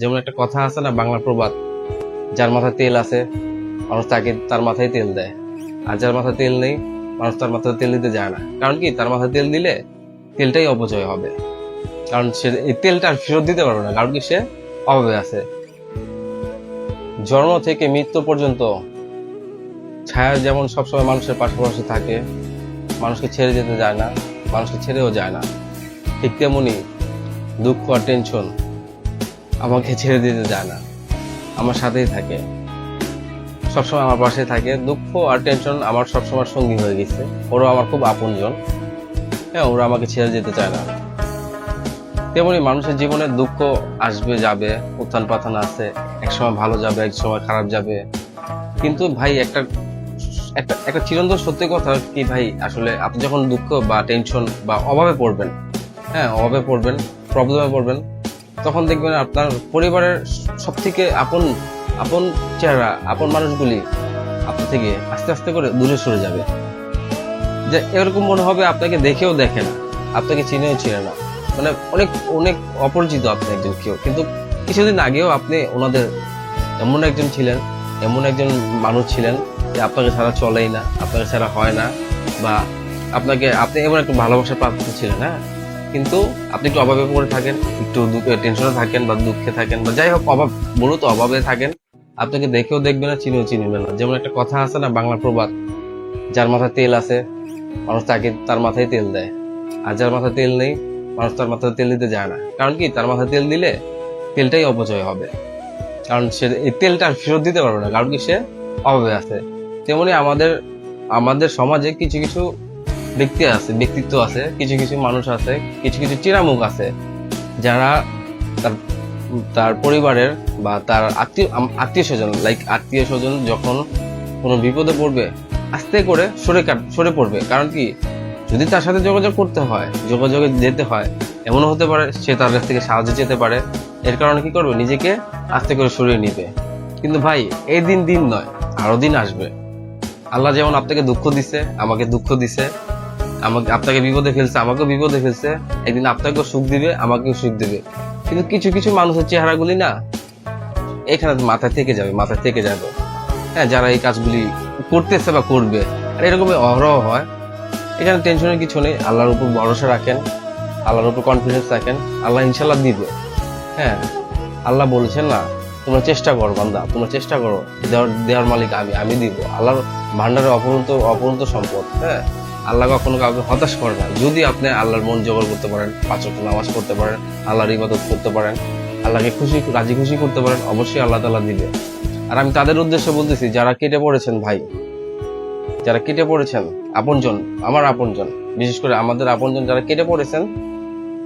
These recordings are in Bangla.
যেমন একটা কথা আছে না, বাংলা প্রবাদ, যার মাথায় তেল আছে, মানুষ তাকে তার মাথায় তেল দেয়। আর যার মাথায় তেল নেই, মানুষ তার মাথায় তেল দিতে যায় না। কারণ কি? তার মাথায় তেল দিলে তেলটাই অপচয় হবে। কারণ সে এই তেলটা আর ফেরত দিতে পারবে না, কারণ কি? সে অভাবে আছে। জন্ম থেকে মৃত্যু পর্যন্ত ছায়া যেমন সবসময় মানুষের পাশাপাশি থাকে, মানুষকে ছেড়ে যেতে যায় না, মানুষকে ছেড়েও যায় না। ঠিক তেমনি দুঃখ আর টেনশন আমাকে ছেড়ে দিতে যায় না। আমার সাথেই থাকে। সবসময় আমার পাশে থাকে। দুঃখ আর টেনশন আমার সবসময় সঙ্গী হয়ে গেছে। ওরা আমার খুব আপনজন। হ্যাঁ ওরা আমাকে ছেড়ে যেতে চায় না। তেমনি মানুষের জীবনে দুঃখ আসবে, যাবে। উত্থান পাথান আছে। এক সময় ভালো যাবে এক সময় খারাপ যাবে। কিন্তু ভাই, একটা একটা একটা চিরন্তন সত্যি কথা কি ভাই? আসলে আপনি যখন দুঃখ বা টেনশন বা অভাবে পড়বেন হ্যাঁ অভাবে পড়বেন প্রবলেমে পড়বেন তখন দেখবেন আপনার পরিবারের সব থেকে আপন আপন চেহারা, আপন মানুষগুলি আপনার থেকে আস্তে আস্তে করে দূরে সরে যাবে। যে এরকম মনে হবে আপনাকে দেখেও দেখে না, আপনাকে চিনেও চিনে না। মানে অনেক অনেক অপরিচিত আপনি একজন কেউ। কিন্তু কিছুদিন আগেও আপনি ওনাদের এমন একজন ছিলেন, এমন একজন মানুষ ছিলেন যে আপনাকে ছাড়া চলেই না, আপনাকে ছাড়া হয় না বা আপনাকে, আপনি এমন একটা ভালোবাসা প্রাপ্ত ছিলেন হ্যাঁ? কিন্তু আপনি একটু অভাবে পড়ে থাকেন, একটু টেনশনে থাকেন বা দুঃখে থাকেন বা যাই হোক, অভাব, মূলত অভাবে থাকেন, আপনাকে দেখেও দেখবে না, চিনেও চিনবে না। যেমন একটা কথা আছে না, বাংলা প্রবাদ, যার মাথায় তেল আছে, মানুষ তাকে, তার মাথায় তেল দেয়। আর যার মাথায় তেল নেই, মানুষ তার মাথায় তেল দিতে যায় না। কারণ কি? তার মাথায় তেল দিলে তেলটাই অপচয় হবে। কারণ সে, এই তেলটা ফেরত দিতে পারবে না, কারণ কি? সে অভাবে আছে। তেমনি আমাদের আমাদের সমাজে কিছু কিছু ব্যক্তি আছে, ব্যক্তিত্ব আছে, কিছু কিছু মানুষ আছে, কিছু কিছু চিরামুখ আছে, যারা তার তার পরিবারের বা তার আত্মীয় আত্মীয় স্বজন লাইক আত্মীয় স্বজন যখন কোনো বিপদে পড়বে, আস্তে করে সরে সরে পড়বে। কারণ কি? যদি তার সাথে যোগাযোগ করতে হয়, যোগাযোগে যেতে হয়, এমনও হতে পারে সে তার কাছ থেকে সাহায্য চেতে পারে। এর কারণে কি করবে? নিজেকে আস্তে করে সরিয়ে নিবে। কিন্তু ভাই, এই দিন দিন নয়, আরও দিন আসবে। আল্লাহ যেমন আপনাকে দুঃখ দিছে, আমাকে দুঃখ দিছে আমাকে আপনাকে বিপদে ফেলছে, আমাকেও বিপদে ফেলছে। একদিন আপনাকেও সুখ দিবে, আমাকেও সুখ দিবে। কিন্তু কিছু কিছু মানুষের চেহারাগুলি না, এখানে মাথায় থেকে যাবে মাথায় থেকে যাবে। হ্যাঁ যারা এই কাজগুলি করতেছে বা করবে। আর এরকম অহরহ হয়। এখানে টেনশনের কিছু নেই। আল্লাহর উপর ভরসা রাখেন, আল্লাহর উপর কনফিডেন্স রাখেন। আল্লাহ ইনশাল্লাহ দিবে। হ্যাঁ আল্লাহ বলেছেন না, তোমরা চেষ্টা করো বান্দা, তোমরা চেষ্টা করো। দেওয়ার দেওয়ার মালিক আমি আমি দিব। আল্লাহর ভান্ডারের অপরন্ত অপরন্ত সম্পদ। হ্যাঁ। আল্লাহ কখনো কাউকে হতাশ করে না। যদি আপনি আল্লাহর মন জোগাড় করতে পারেন, পাঁচ নামাজ পড়তে পারেন, আল্লাহর ইবাদত করতে পারেন, আল্লাহকে খুশি, রাজি খুশি করতে পারেন, অবশ্যই আল্লাহ তাআলা দিবে। আর আমি তাদের উদ্দেশ্যে বলতেছি, যারা কেটে পড়েছেন ভাই, যারা কেটে পড়েছেন, আপনজন, আমার আপনজন, বিশেষ করে আমাদের আপনজন যারা কেটে পড়েছেন,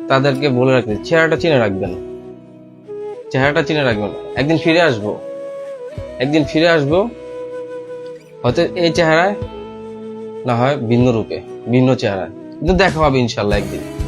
তাদেরকে বলে রাখতে, চেহারাটা চিনে রাখবেন। চেহারাটা চিনে রাখবেন। একদিন ফিরে আসব। একদিন ফিরে আসব। হয়তো এই চেহারায় না হয় ভিন্ন রূপে ভিন্ন চেহারায়। কিন্তু দেখা হবে ইনশাল্লাহ একদিন।